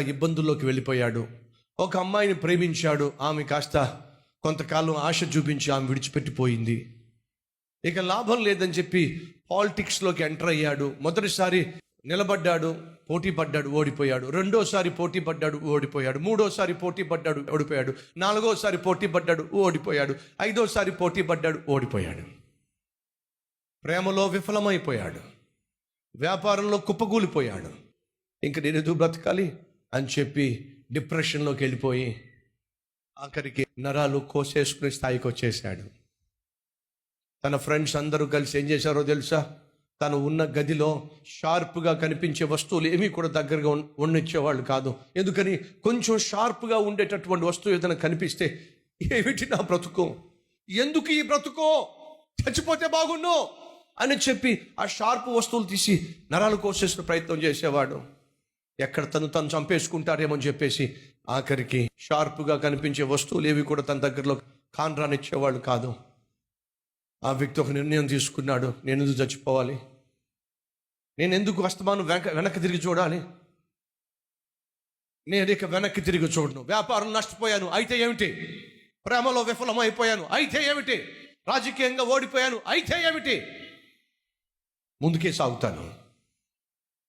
ఇబ్బందుల్లోకి వెళ్ళిపోయాడు. ఒక అమ్మాయిని ప్రేమించాడు. ఆమె కాస్త కొంతకాలం ఆశ చూపించి ఆమె విడిచిపెట్టిపోయింది. ఇక లాభం లేదని చెప్పి పాలిటిక్స్లోకి ఎంటర్ అయ్యాడు. మొదటిసారి నిలబడ్డాడు పోటీ పడ్డాడు ఓడిపోయాడు. రెండోసారి పోటీ పడ్డాడు ఓడిపోయాడు. మూడోసారి పోటీ పడ్డాడు ఓడిపోయాడు. నాలుగోసారి పోటీ పడ్డాడు ఓడిపోయాడు. ఐదోసారి పోటీ పడ్డాడు ఓడిపోయాడు. ప్రేమలో విఫలమైపోయాడు. వ్యాపారంలో కుప్పకూలిపోయాడు. ఇంక నేను ఎదురు బ్రతకాలి? అని చెప్పి డిప్రెషన్లోకి వెళ్ళిపోయి ఆఖరికి నరాలు కోసేసుకునే స్థాయికి వచ్చేసాడు తన ఫ్రెండ్స్ అందరూ కలిసి ఏం చేశారో తెలుసా? తను ఉన్న గదిలో షార్ప్గా కనిపించే వస్తువులు ఏమీ కూడా దగ్గరగా ఉన్- కాదు. ఎందుకని? కొంచెం షార్ప్గా ఉండేటటువంటి వస్తువు ఏదైనా కనిపిస్తే ఏమిటి నా బ్రతుకు? ఎందుకు ఈ బ్రతుకో? చచ్చిపోతే బాగున్ను అని చెప్పి ఆ షార్ప్ వస్తువులు తీసి నరాలు కోసేసిన ప్రయత్నం చేసేవాడు. ఎక్కడ తను తను చంపేసుకుంటారేమో అని చెప్పేసి ఆఖరికి షార్ప్గా కనిపించే వస్తువులు ఏవి కూడా తన దగ్గరలో కాన్రానిచ్చేవాళ్ళు కాదు. ఆ వ్యక్తి ఒక నిర్ణయం తీసుకున్నాడు. నేను ఎందుకు చచ్చిపోవాలి? నేను ఎందుకు అస్తమాను వెనక వెనక్కి తిరిగి చూడాలి? నేను ఇక వెనక్కి తిరిగి చూడను. వ్యాపారం నష్టపోయాను. అయితే ఏమిటి? ప్రేమలో విఫలమైపోయాను. అయితే ఏమిటి? రాజకీయంగా ఓడిపోయాను. అయితే ఏమిటి? ముందుకే సాగుతాను.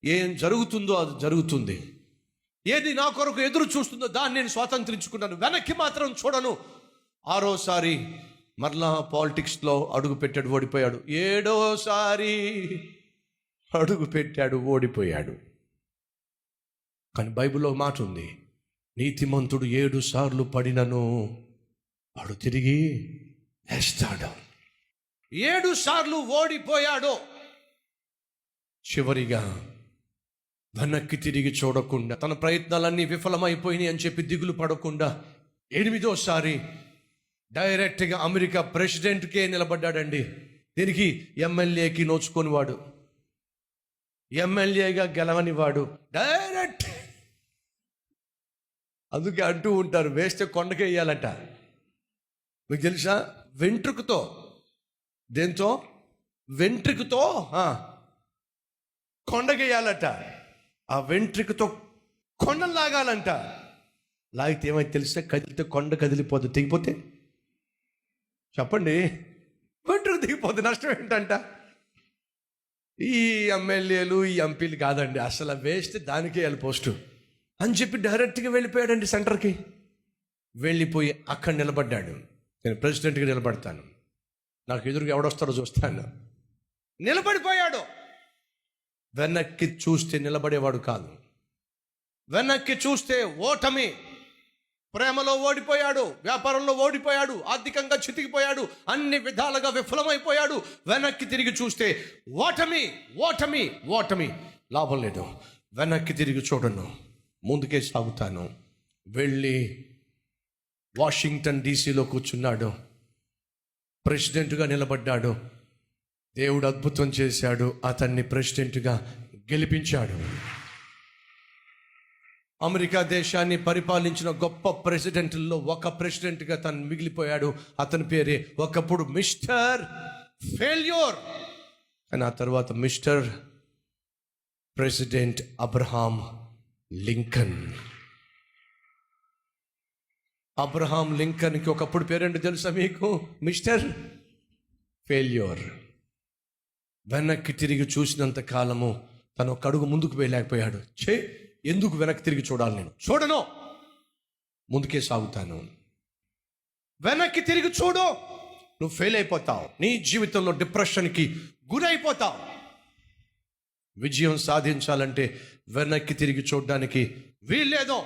ఏం జరుగుతుందో అది జరుగుతుంది. ఏది నా కొరకు ఎదురు చూస్తుందో దాన్ని నేను స్వాతంత్రించుకున్నాను. వెనక్కి మాత్రం చూడను. ఆరోసారి మరలా పాలిటిక్స్లో అడుగు పెట్టాడు ఓడిపోయాడు. ఏడోసారి అడుగు పెట్టాడు ఓడిపోయాడు. కానీ బైబిల్లో మాట ఉంది. నీతిమంతుడు ఏడు సార్లు పడినను వాడు తిరిగి వేస్తాడు ఏడు సార్లు ఓడిపోయాడు. చివరిగా వెనక్కి తిరిగి చూడకుండా తన ప్రయత్నాలన్నీ విఫలమైపోయినాయి అని చెప్పి దిగులు పడకుండా ఎనిమిదోసారి డైరెక్ట్గా అమెరికా ప్రెసిడెంట్కే నిలబడ్డాడండి. దీనికి ఎమ్మెల్యేకి నోచుకొని వాడు ఎమ్మెల్యేగా గెలవనివాడు. డైరెక్ట్! అందుకే అంటూ ఉంటారు వేస్తే కొండకేయాలట మీకు తెలుసా? వెంట్రుకతో. దేంతో? వెంట్రుకతో కొండకేయాలట ఆ వెంట్రుకతో కొండను లాగాలంట. లాగితే ఏమైతే తెలిస్తే కదిలితే కొండ కదిలిపోతుంది తెగిపోతే? చెప్పండి. వెంట్రుకు దిగిపోతుంది నష్టం ఏంటంట? ఈ ఎమ్మెల్యేలు ఈ ఎంపీలు కాదండి. అసలు వేస్తే దానికే వెళ్ళి పోస్టు. అని చెప్పి డైరెక్ట్గా వెళ్ళిపోయాడండి సెంటర్కి. వెళ్ళిపోయి అక్కడ నిలబడ్డాడు. నేను ప్రెసిడెంట్గా నిలబడతాను. నాకు ఎదురుగా ఎవడొస్తారో చూస్తాను. నిలబడిపోయి వెనక్కి చూస్తే నిలబడేవాడు కాదు. వెనక్కి చూస్తే ఓటమి. ప్రేమలో ఓడిపోయాడు వ్యాపారంలో ఓడిపోయాడు ఆర్థికంగా చితికిపోయాడు అన్ని విధాలుగా విఫలమైపోయాడు. వెనక్కి తిరిగి చూస్తే ఓటమి ఓటమి ఓటమి. లాభం లేదు. వెనక్కి తిరిగి చూడను. ముందుకే సాగుతాను. వెళ్ళి వాషింగ్టన్ డీసీలో కూర్చున్నాడు. ప్రెసిడెంట్గా నిలబడ్డాడు. దేవుడు అద్భుతం చేశాడు అతన్ని ప్రెసిడెంట్గా గెలిపించాడు. అమెరికా దేశాన్ని పరిపాలించిన గొప్ప ప్రెసిడెంట్లో ఒక ప్రెసిడెంట్గా తను మిగిలిపోయాడు. అతని పేరే ఒకప్పుడు మిస్టర్ ఫెయిల్యూర్. కానీ ఆ తర్వాత mister president Abraham Lincoln. Abraham లింకన్కి ఒకప్పుడు పేరేంటి తెలుసా మీకు? Mister failure. వెనక్కి తిరిగి చూసినంత కాలము తను ఒక అడుగు ముందుకు వెళ్ళలేకపోయాడు చే ఎందుకు వెనక్కి తిరిగి చూడాలి నేను? చూడను. ముందుకే సాగుతాను. వెనక్కి తిరిగి చూడు. నువ్వు ఫెయిల్ అయిపోతావు. నీ జీవితంలో డిప్రెషన్కి గురైపోతావు. విజయం సాధించాలంటే వెనక్కి తిరిగి చూడడానికి వీల్లేదో.